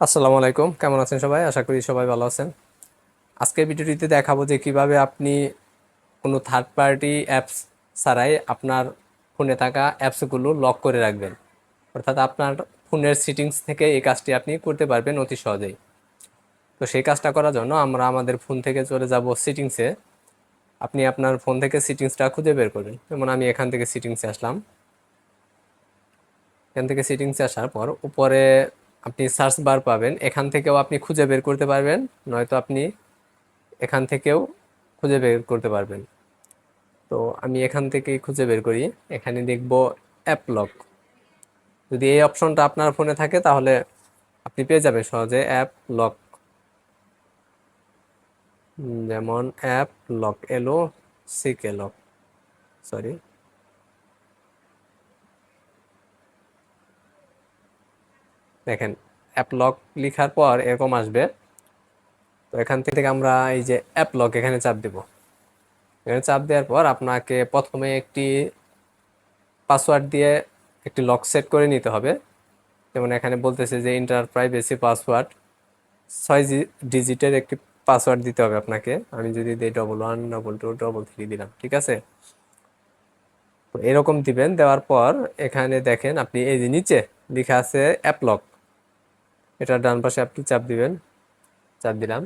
আসসালামু আলাইকুম। কেমন আছেন সবাই? আশা করি সবাই ভালো আছেন। আজকের ভিডিওটিতে দেখাবো যে কীভাবে আপনি কোনো থার্ড পার্টি অ্যাপস ছাড়াই আপনার ফোনে থাকা অ্যাপসগুলো লক করে রাখবেন। অর্থাৎ আপনার ফোনের সিটিংস থেকে এই কাজটি আপনি করতে পারবেন অতি সহজেই। তো সেই কাজটা করার জন্য আমরা আমাদের ফোন থেকে চলে যাব সিটিংসে আপনি আপনার ফোন থেকে সিটিংসটা খুঁজে বের করবেন যেমন আমি এখান থেকে সিটিংসে আসলাম। এখান থেকে সেটিংসে আসার পর উপরে আপনি সার্চ বার পাবেন, এখান থেকেও আপনি খুঁজে বের করতে পারবেন, নয়তো আপনি এখান থেকেও খুঁজে বের করতে পারবেন। তো আমি এখান থেকেই খুঁজে বের করি, এখানে দেখব অ্যাপ লক যদি এই অপশনটা আপনার ফোনে থাকে, তাহলে আপনি পেয়ে যাবেন সহজে অ্যাপ লক যেমন অ্যাপ লক এলো সিকে লক সরি দেখেন অ্যাপ লক লেখার পর এরকম আসবে। তো এখান থেকে আমরা এই যে অ্যাপলক এখানে চাপ দেব। এখানে চাপ দেওয়ার পর আপনাকে প্রথমে একটি পাসওয়ার্ড দিয়ে একটি লক সেট করে নিতে হবে। যেমন এখানে বলতেছে যে ইন্টার প্রাইভেসি পাসওয়ার্ড ছয় ডিজিটের একটি পাসওয়ার্ড দিতে হবে আপনাকে। আমি যদি দিই double one double two double three দিলাম, ঠিক আছে? তো এরকম দিবেন, দেওয়ার পর এখানে দেখেন আপনি এই যে নিচে লেখা আছে অ্যাপ লক এটা ডান পাশে আপনি চাপ দিবেন। চাপ দিলাম।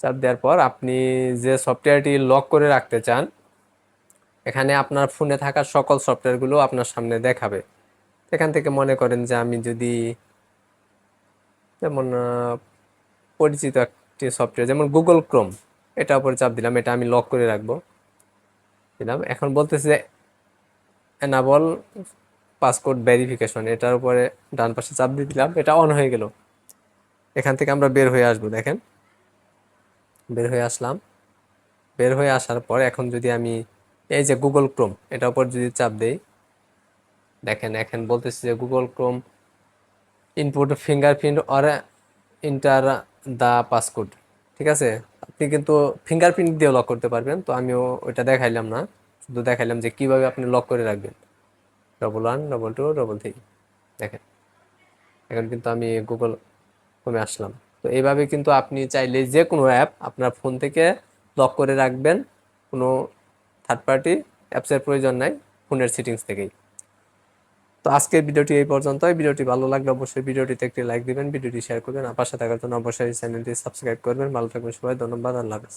চাপ দেওয়ার পর আপনি যে সফটওয়্যারটি লক করে রাখতে চান, এখানে আপনার ফোনে থাকা সকল সফটওয়্যারগুলো আপনার সামনে দেখাবে। এখান থেকে মনে করেন যে আমি যদি যেমন পরিচিত একটি সফটওয়্যার, যেমন গুগল ক্রোম, এটা উপরে চাপ দিলাম, এটা আমি লক করে রাখব। দিলাম। এখন বলতেছে এনাবল পাসকোড ভেরিফিকেশন এটার উপরে ডান পাশে চাপ দিয়ে দিলাম, এটা অন হয়ে গেল। এখান থেকে আমরা বের হয়ে আসব, দেখেন। বের হয়ে আসলাম। বের হয়ে আসার পর এখন যদি আমি, এই যে গুগল ক্রোম এটার উপর যদি চাপ দেই, দেখেন, এখন বলতেছি যে Google Chrome input fingerprint or enter the passcode ঠিক আছে? আপনি কিন্তু ফিঙ্গারপ্রিন্ট দিয়ে লক করতে পারবেন, তো আমিও ওইটা দেখাইলাম না, শুধু দেখাইলাম যে কীভাবে আপনি লক করে রাখবেন। Double one double two double three দেখেন, এখন কিন্তু আমি গুগল ক্রোমে আসলাম। তো এইভাবে কিন্তু আপনি চাইলে যে কোনো অ্যাপ আপনার ফোন থেকে লক করে রাখবেন। কোনো থার্ড পার্টি অ্যাপসের প্রয়োজন নাই ফোনের সেটিংস থেকেই। তো আজকের ভিডিওটি এই পর্যন্ত ভিডিওটি ভালো লাগলে অবশ্যই ভিডিওটিতে একটি লাইক দিবেন, ভিডিওটি শেয়ার করবেন। আর পাশে থাকার জন্য অবশ্যই চ্যানেলটি সাবস্ক্রাইব করবেন। ভালো থাকবেন সবাই, ধন্যবাদ, আল্লাহ হাফেজ।